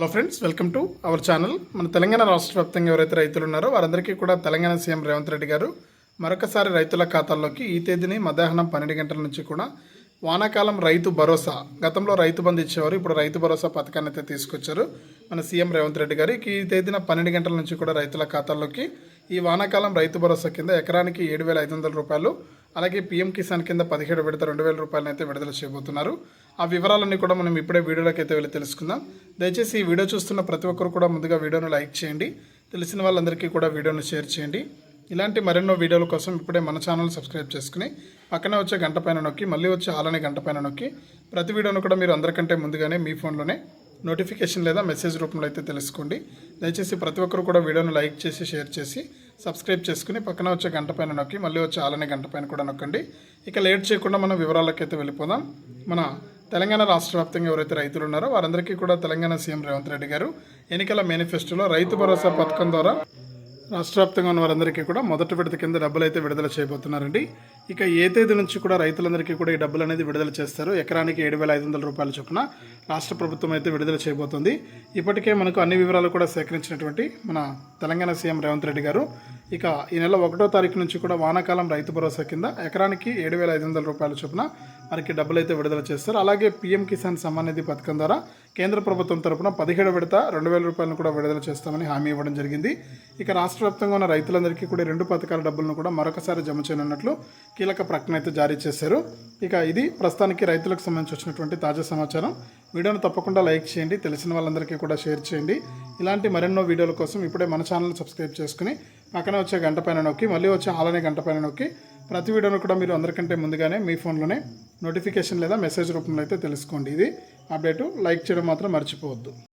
Hello friends welcome to our channel మన తెలంగాణ రాష్ట్ర వ్యాప్తంగా ఎవరైతే రైతులు ఉన్నారో వారందరికీ కూడా తెలంగాణ సీఎం రేవంత్ రెడ్డి గారు మరొకసారి రైతుల ఖాతాల్లోకి ఈ తేదీని మధ్యాహ్నం పన్నెండు గంటల నుంచి కూడా వానాకాలం రైతు భరోసా గతంలో రైతు బంధు ఇచ్చేవారు ఇప్పుడు రైతు భరోసా పథకాన్ని అయితే తీసుకొచ్చారు మన సీఎం రేవంత్ రెడ్డి గారు. ఈ తేదీన పన్నెండు గంటల నుంచి కూడా రైతుల ఖాతాల్లోకి ఈ వానాకాలం రైతు భరోసా కింద ఎకరానికి ఏడు వేల ఐదు వందల రూపాయలు అలాగే పీఎం కిసాన్ కింద పదిహేడు విడత రెండు వేల రూపాయలను అయితే విడుదల చేయబోతున్నారు. ఆ వివరాలన్నీ కూడా మనం ఇప్పుడే వీడియోలోకి అయితే వెళ్ళి తెలుసుకుందాం. దయచేసి ఈ వీడియో చూస్తున్న ప్రతి ఒక్కరు కూడా ముందుగా వీడియోను లైక్ చేయండి. తెలిసిన వాళ్ళందరికీ కూడా వీడియోను షేర్ చేయండి. ఇలాంటి మరెన్నో వీడియోల కోసం ఇప్పుడే మన ఛానల్ సబ్స్క్రైబ్ చేసుకుని పక్కనే వచ్చే గంట పైన నొక్కి మళ్ళీ వచ్చే ఆలనే గంట పైన నొక్కి ప్రతి వీడియోను కూడా మీరు అందరికంటే ముందుగానే మీ ఫోన్లోనే నోటిఫికేషన్ లేదా మెసేజ్ రూపంలో అయితే తెలుసుకోండి. దయచేసి ప్రతి ఒక్కరు కూడా వీడియోను లైక్ చేసి షేర్ చేసి సబ్స్క్రైబ్ చేసుకుని పక్కన వచ్చే గంట పైన నొక్కి మళ్ళీ వచ్చే ఆలనే గంట పైన కూడా నొక్కండి. ఇక లేట్ చేయకుండా మనం వివరాలకైతే వెళ్ళిపోదాం. మన తెలంగాణ రాష్ట్ర వ్యాప్తంగా ఎవరైతే రైతులు ఉన్నారో వారందరికీ కూడా తెలంగాణ సీఎం రేవంత్ రెడ్డి గారు ఎన్నికల మేనిఫెస్టోలో రైతు భరోసా పథకం ద్వారా రాష్ట్ర వ్యాప్తంగా ఉన్న వారందరికీ కూడా మొదటి విడత కింద డబ్బులు అయితే విడుదల చేయబోతున్నారండి. ఇక ఏ తేదీ నుంచి కూడా రైతులందరికీ కూడా ఈ డబ్బులు అనేది విడుదల చేస్తారు. ఎకరానికి ఏడు వేల ఐదు వందల రూపాయల చొప్పున రాష్ట్ర ప్రభుత్వం అయితే విడుదల చేయబోతుంది. ఇప్పటికే మనకు అన్ని వివరాలు కూడా సేకరించినటువంటి మన తెలంగాణ సీఎం రేవంత్ రెడ్డి గారు ఇక ఈ నెల ఒకటో తారీఖు నుంచి కూడా వానాకాలం రైతు భరోసా కింద ఎకరానికి ఏడు వేల ఐదు వందల రూపాయల చొప్పున మనకి డబ్బులు అయితే విడుదల చేస్తారు. అలాగే పీఎం కిసాన్ సమ్మాన్ నిధి పథకం ద్వారా కేంద్ర ప్రభుత్వం తరపున పదిహేడు విడత రెండు వేల రూపాయలను కూడా విడుదల చేస్తామని హామీ ఇవ్వడం జరిగింది. ఇక రాష్ట్ర వ్యాప్తంగా ఉన్న రైతులందరికీ కూడా రెండు పథకాల డబ్బులను కూడా మరొకసారి జమ చేయనున్నట్లు కీలక ప్రకటన అయితే జారీ చేశారు. ఇక ఇది ప్రస్తుతానికి రైతులకు సంబంధించి వచ్చినటువంటి తాజా సమాచారం. వీడియోను తప్పకుండా లైక్ చేయండి తెలిసిన వాళ్ళందరికీ కూడా షేర్ చేయండి. ఇలాంటి మరెన్నో వీడియోల కోసం ఇప్పుడే మన ఛానల్ సబ్స్క్రైబ్ చేసుకుని పక్కన వచ్చే గంట పైన నొక్కి మళ్ళీ వచ్చే ఆలనే గంట పైన నొక్కి ప్రతి వీడియోను కూడా మీరు అందరికంటే ముందుగానే మీ ఫోన్లోనే నోటిఫికేషన్ లేదా మెసేజ్ రూపంలో అయితే తెలుసుకోండి. ఇది అప్డేటు లైక్ చేయడం మాత్రం మర్చిపోవద్దు.